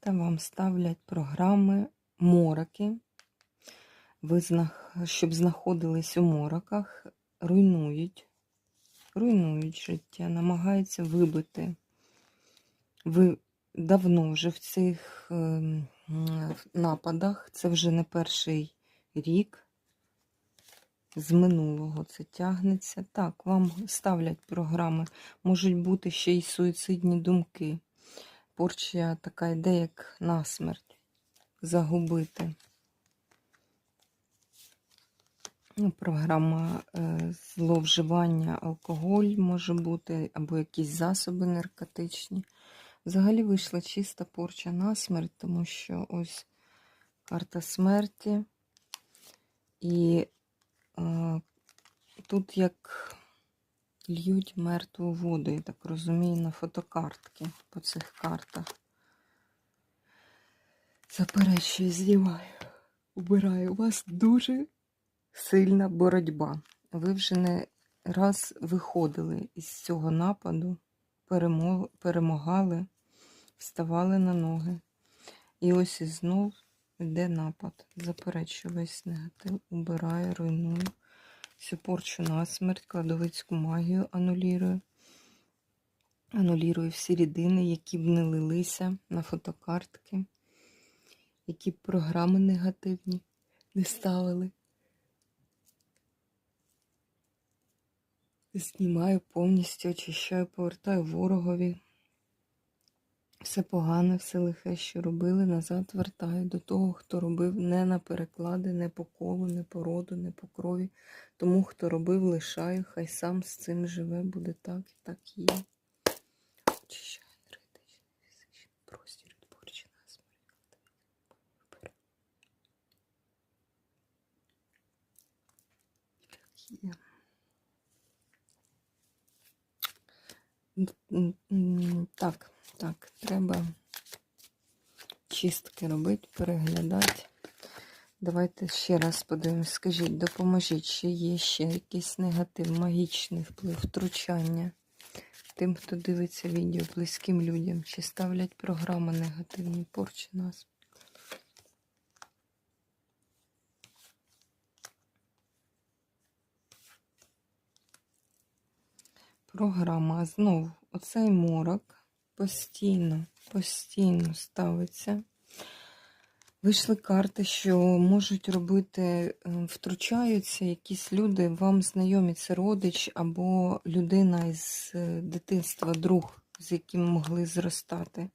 Та вам ставлять програми мороки. Ви, щоб знаходились у мороках, руйнують, руйнують життя, намагаються вибити. Ви давно вже в цих ем, нападах, це вже не перший рік. З минулого це тягнеться. Так, вам ставлять програми. Можуть бути ще й суїцидні думки. Порча така йде, як насмерть. Загубити. Ну, програма е, зловживання, алкоголь може бути, або якісь засоби наркотичні. Взагалі вийшла чиста порча на смерть, тому що ось карта смерті. І е, тут як льють мертву воду, я так розумію, на фотокартки по цих картах. Заперечую, знімаю. Убираю. У вас дуже сильна боротьба. Ви вже не раз виходили із цього нападу, перемагали, вставали на ноги. І ось і знов йде напад. Заперечую весь негатив, убираю, руйную. Всю порчу на смерть, кладовицьку магію анулірую. Анулірую всі рідини, які б не лилися на фотокартки, які б програми негативні не ставили. Знімаю повністю, очищаю, повертаю ворогові. Все погане, все лихе, що робили, назад вертаю до того, хто робив не на переклади, не по колу, не по роду, не по крові. Тому, хто робив, лишаю, хай сам з цим живе, буде так і так є. Очищаю енергетичний фізичний простір від порчі на смерть. Так є. Так, так, треба чистки робити, переглядати. Давайте ще раз подивимось. Скажіть, допоможіть, чи є ще якийсь негатив, магічний вплив, втручання тим, хто дивиться відео близьким людям, чи ставлять програми негативні порчі нас. Програма знову оцей морок постійно, постійно ставиться. Вийшли карти, що можуть робити, е, втручаються якісь люди, вам знайомі, це родич або людина із е, дитинства, друг, з яким могли зростати.